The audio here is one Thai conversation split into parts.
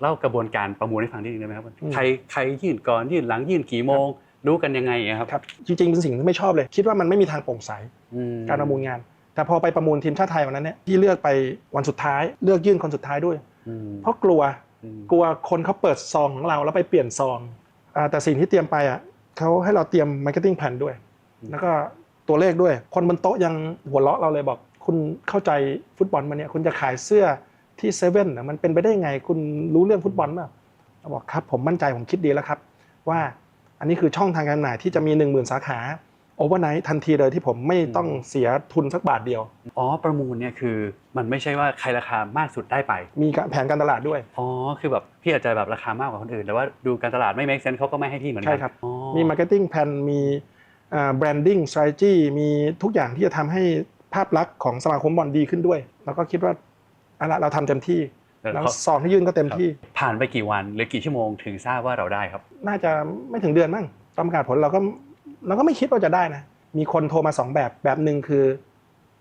เล่ากระบวนการประมูลให้ฟังนิดนึงได้ไหมครับว่าอืมใครใครยื่นก่อนยื่นหลังยื่นกี่โมง รู้กันยังไงอะครับครับ จริงๆเป็นสิ่งที่ไม่ชอบเลย คิดว่ามันไม่มีทางโปร่งใสอืมการประมูลงาน แต่พอไปประมูลทีมชาติไทยวันนั้นเนี่ยพี่เลือกไปวันสุดท้าย เลือกยื่นคนสุดท้ายด้วยอืมเพราะกลัวอืมกลัวคนเขาเปิดซองของเราแล้วไปเปลี่ยนซองอ่าแต่สิ่งที่เตรียมไปอะเขาให้เราเตรียมมาร์เก็ตติ้งแผนด้วย แล้วก็ตัวเลขด้วย คนบนโต๊ะยังหัวเราะเราเลยบอก คุณเข้าใจฟุตบอลมาเนี่ยคุณจะขายเสื้อ ที่เซเว่นน่ะมันเป็นไปได้ยังไงคุณรู้เรื่องฟุตบอลเปล่าเราบอกครับผมมั่นใจผมคิดดีแล้วครับ ว่าอันนี้คือช่องทางการจำหน่ายที่จะมี 1 0,000 สาขาโอเวอร์ไนท์ทันทีเลยที่ผมไม่ต้องเสียทุนสักบาทเดียว อ๋อ ประมูลเนี่ยคือมันไม่ใช่ว่าใครราคามากสุดได้ไป มีการแผนการตลาดด้วย อ๋อ คือแบบพี่อาจจะแบบราคามากกว่าคนอื่น แต่ว่าดูการตลาดไม่ make sense เขาก็ไม่ให้พี่เหมือนกัใช่ครับอ๋อมี marketing plan มีแบรนดิ้ง strategy มีทุกอย่างที่จะทำให้ภาพลักษณ์ของสมาคมบอลดีขึ้นด้วย แล้วก็คิดว่า เอาละเราทำเต็มที่แล้วแล้วเขาซองที่ยื่นก็เต็มที่ ผ่านไปกี่วันหรือกี่ชั่วโมงถึงทราบว่าเราได้ครับ น่าจะไม่ถึงเดือนมั้งตอนประกาศผลเราก็เราก็ไม่คิดว่าจะได้นะ มีคนโทรมาสองแบบแบบหนึ่งคือ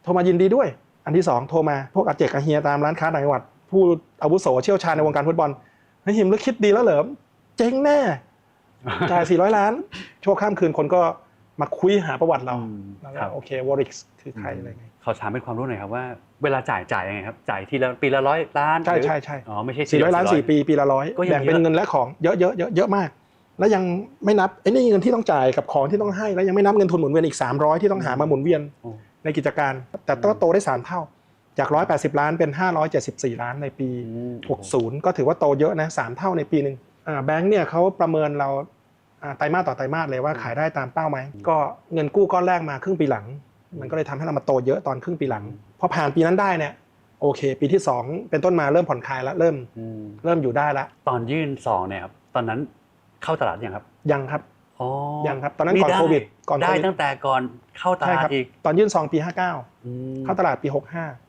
โทรมายินดีด้วย อันที่สองโทรมาพวกอาเจกอาเฮียตามร้านค้าต่างจังหวัด ผู้อาวุโสเชี่ยวชาญในวงการฟุตบอลเฮ้ยหิมแล้วคิดดีแล้วเหรอเจ๊งแน่จ่าย400 ล้านชั่วข้ามคืนคนก็ มาคุยหาประวัติเราอืมแล้วครัก็บโอเควอริกคือใครอะไรไงขอถามเป็นความรู้หน่อยครับว่าเวลาจ่ายจ่ายยังไงครับจ่ายทีละปีละร้อยล้านใช่หรือใช่ใช่อ๋อไม่ใช่สี่ร้อยล้านสี่ปีปีละร้อยก็ยังแบ่งเป็นเยอะเงินและของเยอะเยอะเยอะเยอะมาก แล้วยังไม่นับไอ้นี่เงินที่ต้องจ่ายกับของที่ต้องให้แล้วยังไม่นับเงินทุนหมุนเวียนอีก 300 ที่ต้องหามาหมุนเวียนโอ้ในกิจการ แต่ก็โตได้ 3 เท่าจาก 180 ล้านเป็น 574 ล้านในปีอืม60 ก็ถือว่าโตเยอะนะสามเท่าในปีหนึ่งอ่าแบงค์เนี่ยเขาประเมินเราอ่า ไตรมาสต่อไตรมาสเลยว่าขายได้ตามเป้าไหมก็เงินกู้ก้อนแรกมาครึ่งปีหลัง มันก็เลยทำให้เรามาโตเยอะตอนครึ่งปีหลังพอผ่านปีนั้นได้เนี่ยโอเค ปีที่สองเป็นต้นมาเริ่มผ่อนคลายแล้วเริ่มอืมเริ่มอยู่ได้ละตอนยื่นซองเนี่ยครับตอนนั้นเข้าตลาดยังครับ ยังครับอ๋อยังครับ ตอนนั้นก่อนได้โควิดก่อนโคได้วิดตั้งแต่ก่อนเข้าตใช่ลาดครับอีกตอนยื่นซองปีอืม59 เข้าตลาดปี